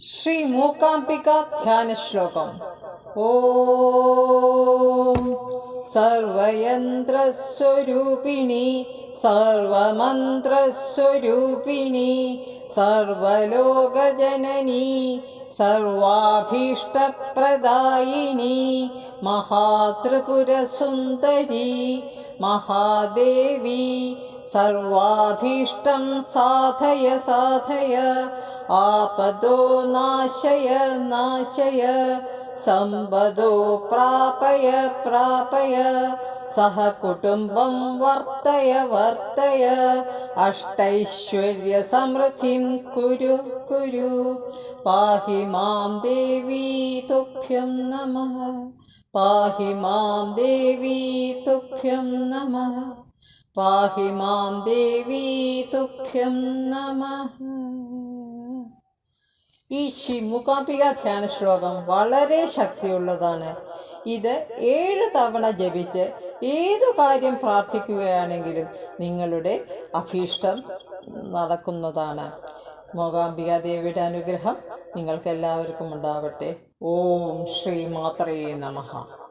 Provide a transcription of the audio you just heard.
ശ്രീ മൂകാംബിക ധ്യാന ശ്ലോകം ഓം സർവയന്ത്രസ്വരൂപിണി സർവമന്ത്രസ്വരൂപിണി സർവലോകജനനി സർവാഭീഷ്ടപ്രദായിനി മഹാത്രിപുരസുന്ദരി മഹാദേവി सर्वाभीष्टं साधय साधय। आपदो नाशय नाशय। सम्पदो प्रापय प्रापय। सह कुटुम्बं वर्तय वर्तय। अष्टैश्वर्यसमृद्धिं कुरु कुरु। पाहि मां देवी तुभ्यं नमः। पाहि मां देवी तुभ्यं नमः। പാഹി മാം ദേവി തുഭ്യം നമ ഈ ശ്രീ മൂകാംബിക ധ്യാന ശ്ലോകം വളരെ ശക്തിയുള്ളതാണ്. ഇത് ഏഴ് തവണ ജപിച്ച് ഏതു കാര്യം പ്രാർത്ഥിക്കുകയാണെങ്കിലും നിങ്ങളുടെ അഭീഷ്ടം നടക്കുന്നതാണ്. മൂകാംബിക ദേവിയുടെ അനുഗ്രഹം നിങ്ങൾക്കെല്ലാവർക്കും ഉണ്ടാവട്ടെ. ഓം ശ്രീ മാത്രേ നമഃ.